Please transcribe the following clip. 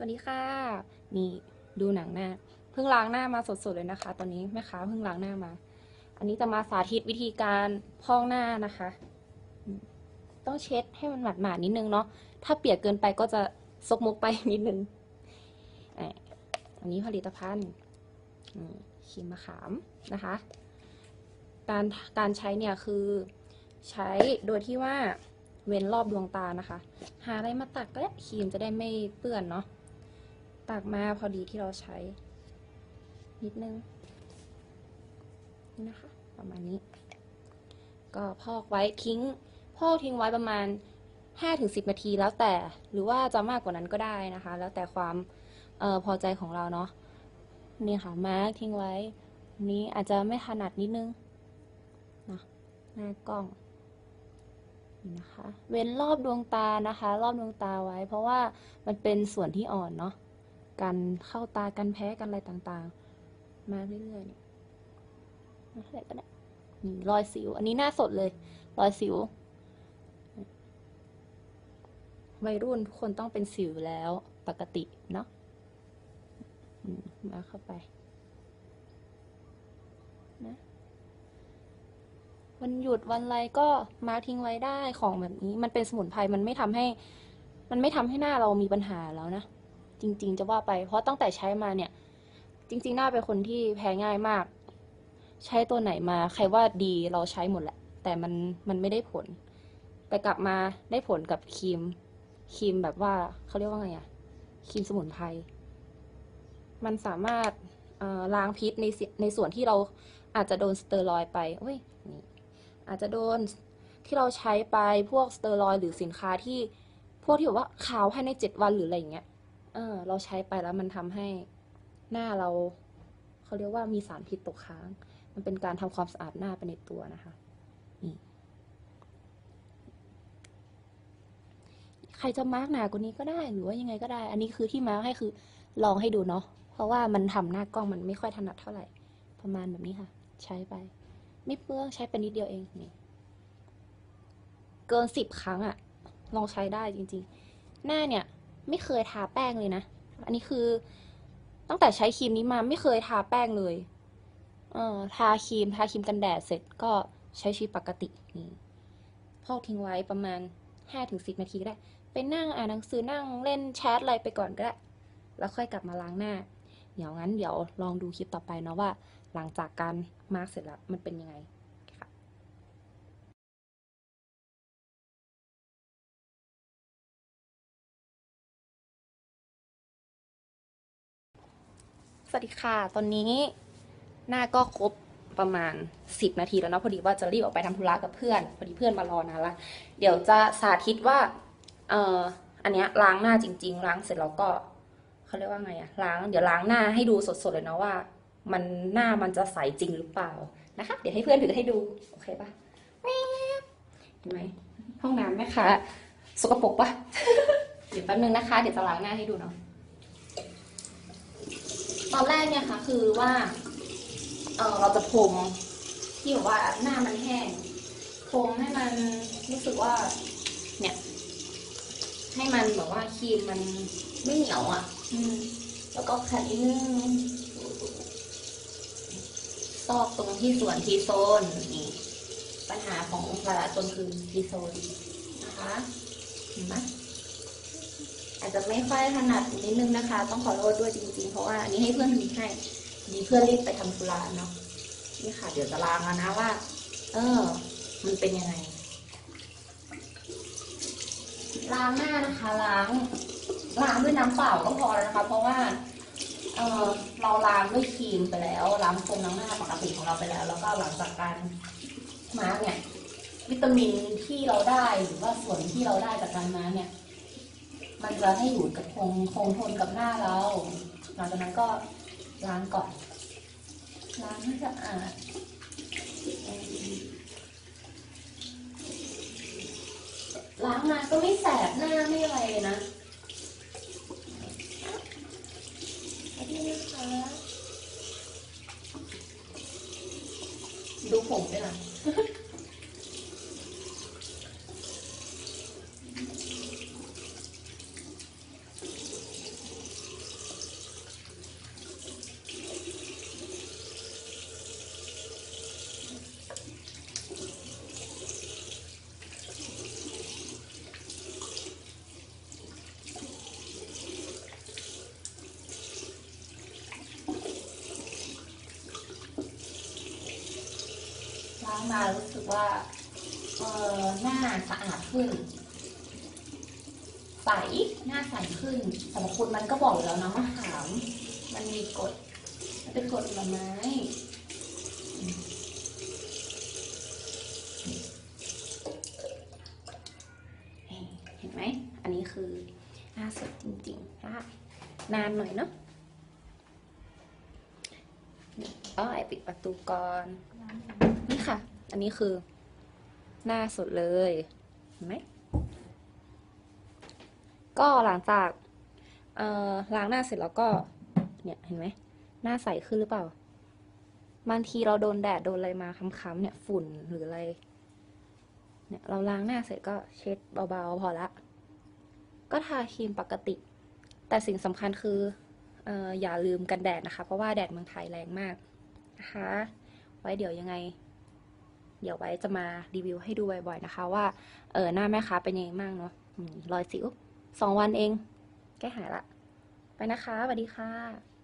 วัสดีค่ะ นี่ดูหนังหน้า เพิ่งล้างหน้ามาสดๆเลยนะคะ ตอนนี้แม่ค้าเพิ่งล้างหน้ามา อันนี้จะมาสาธิตวิธีการพอกหน้านะคะ ต้องเช็ดให้มันหมาดๆนิดนึงเนาะ ถ้าเปียกเกินไปก็จะซกมุกไปนิดนึง อันนี้ผลิตภัณฑ์ครีมมะขามนะคะ การการใช้เนี่ยคือใช้โดยที่ว่าเว้นรอบดวงตานะคะ หาอะไรมาตักก็ได้ครีมจะได้ไม่เปื้อนเนาะ ตักมาพอดีที่เราใช้ นิดนึง นี่นะคะ ประมาณนี้ ก็พอกไว้ทิ้ง พอกทิ้งไว้ประมาณ 5-10 นาทีแล้วแต่ หรือว่าจะมากกว่านั้นก็ได้นะคะ แล้วแต่ความออพอใจของเราเนาะนี่ค่ะ มาร์กทิ้งไว้นนี้อาจจะไม่ถนัดนิดนึงนะหน้ากล้องนี่นะคะ เว้นรอบดวงตานะคะ รอบดวงตาไว้ เพราะว่ามันเป็นส่วนที่อ่อนเนาะ กันเข้าตากันแพ้กันอะไรต่างๆ มาเรื่อยๆเนี่ยมาเท่าไหร่ก็ได้นี่รอยสิว อันนี้หน้าสดเลย รอยสิว วัยรุ่นทุกคนต้องเป็นสิวแล้วปกติเนาะมาเข้าไปนะวันหยุดวันอะไรก็มาทิ้งไว้ได้ของแบบนี้ มันเป็นสมุนไพรมันไม่ทำให้ มันไม่ทำให้หน้าเรามีปัญหาแล้วนะ จริง ๆ จะว่าไป เพราะตั้งแต่ใช้มาเนี่ย จริง ๆ หน้าเป็นคนที่แพ้ง่ายมาก ใช้ตัวไหนมา ใครว่าดีเราใช้หมดแหละ แต่มันมันไม่ได้ผลแต่กลับมาได้ผลกับครีมครีมแบบว่าเขาเรียกว่าไงอะครีมสมุนไพรมันสามารถล้างพิษในในส่วนที่เราอาจจะโดนสเตียรอยไปเอ้ยนี่อาจจะโดนที่เราใช้ไปพวกสเตียรอยหรือสินค้าที่พวกที่แบบว่าขาวภายในเจ็ดวันหรืออะไรอย่างเงี้ย เออเราใช้ไปแล้วมันทำให้หน้าเราเขาเรียกว่ามีสารพิษตกค้าง มันเป็นการทำความสะอาดหน้าไปในตัวนะคะนี่ใครจะมาร์กหนากว่านี้ก็ได้หรือว่ายังไงก็ได้ อันนี้คือที่มาร์กให้คือลองให้ดูเนาะเพราะว่ามันทำหน้ากล้องมันไม่ค่อยถนัดเท่าไหร่ ประมาณแบบนี้ค่ะ ใช้ไป ไม่เปลืองใช้ไปนิดเดียวเองนี่เกินสิบครั้งอะลองใช้ได้จริง ๆ หน้าเนี่ย ไม่เคยทาแป้งเลยนะ อันนี้คือ ตั้งแต่ใช้ครีมนี้มาไม่เคยทาแป้งเลย เออทาครีมทาครีมกันแดดเสร็จก็ใช้ชีวิตปกตินี่พอกทิ้งไว้ประมาณห้าถึงสิบนาทีก็ได้ ไปนั่งอ่านหนังสือนั่งเล่นแชทอะไรไปก่อนก็ได้ แล้วค่อยกลับมาล้างหน้า เดี๋ยวงั้นเดี๋ยวลองดูคลิปต่อไปเนาะว่า หลังจากการมาร์กเสร็จแล้วมันเป็นยังไง สวัสดีค่ะ ตอนนี้หน้าก็ครบประมาณ 10 นาทีแล้วเนาะพอดีว่าจะรีบออกไปทำธุระกับเพื่อน พอดีเพื่อนมารอนานละ เดี๋ยวจะสาธิตว่า เอ่อ อันเนี้ยล้างหน้าจริง ๆ ล้างเสร็จแล้วก็เขาเรียกว่าไงอะล้าง เดี๋ยวล้างหน้าให้ดูสดๆเลยเนาะว่า มันหน้ามันจะใสจริงหรือเปล่านะคะ เดี๋ยวให้เพื่อนถือให้ดู โอเคปะเห็นไหมห้องน้ำแม่คะ สกปรกปะเดี๋ยวแป๊บนึงนะคะ เดี๋ยวจะล้างหน้าให้ดูเนาะ ตอนแรกเนี่ยค่ะ คือว่าเออเราจะพรมที่แบบว่าหน้ามันแห้งพรมให้มันรู้สึกว่า เนี่ย ให้มันแบบว่าครีมมันไม่เหนียวอะ อืม แล้วก็คันนิดนึงซอกตรงที่ส่วนทีโซนนี่ปัญหาของหลายๆคนคือทีโซนนะคะเห็นไหม อาจจะไม่ค่อยถนัดนิดนึงนะคะ ต้องขอโทษด้วยจริงๆ เพราะว่าอันนี้ให้เพื่อนทำให้มีเพื่อนรีบไปทำธุระเนาะนี่ค่ะ เดี๋ยวจะล้างแล้วนะว่า เออ มันเป็นยังไง ล้างหน้านะคะล้างล้างด้วยน้ำเปล่าก็พอแล้วนะคะ เพราะว่าเออเราล้างด้วยครีมไปแล้วล้างโฟมล้างหน้าปกติของเราไปแล้ว แล้วก็หลังจากการมาร์กเนี่ย วิตามินที่เราได้หรือว่าส่วนที่เราได้จากการมาร์กเนี่ย มันจะให้อยู่กับคงคงทนกับหน้าเรา หลังจากนั้นก็ล้างก่อน ล้างให้สะอาดล้างมาก็ไม่แสบหน้าไม่อะไรเลยนะอันนี้นะคะดูผมด้วยนะ มารู้สึกว่าเออหน้าสะอาดขึ้น ใสหน้าใสขึ้นสรรพคุณมันก็บอกแล้วนะมะขาม มันมีกรดมันเป็นกรดผลไม้เห็นไหม อันนี้คือหน้าสดจริงๆได้นานหน่อยเนาะก็ไอปิดประตูก่อน ค่ะ อันนี้คือ หน้าสดเลยเห็นไหมก็หลังจากเอ่อล้างหน้าเสร็จแล้วก็ เนี่ยเห็นไหมหน้าใสขึ้นหรือเปล่าบางทีเราโดนแดดโดนอะไรมาค้ำๆเนี่ยฝุ่นหรืออะไร เนี่ยเราล้างหน้าเสร็จก็เช็ดเบาๆพอละ ก็ทาครีมปกติ แต่สิ่งสำคัญคือเอ่ออย่าลืมกันแดดนะคะ เพราะว่าแดดเมืองไทยแรงมากนะคะ ไว้เดี๋ยวยังไง เดี๋ยวไว้จะมารีวิวให้ดูบ่อยๆนะคะว่าเออหน้าแม่ค้าเป็นยังไงบ้างเนาะรอยสิวสองวันเอง แก้หายละ ไปนะคะสวัสดีค่ะ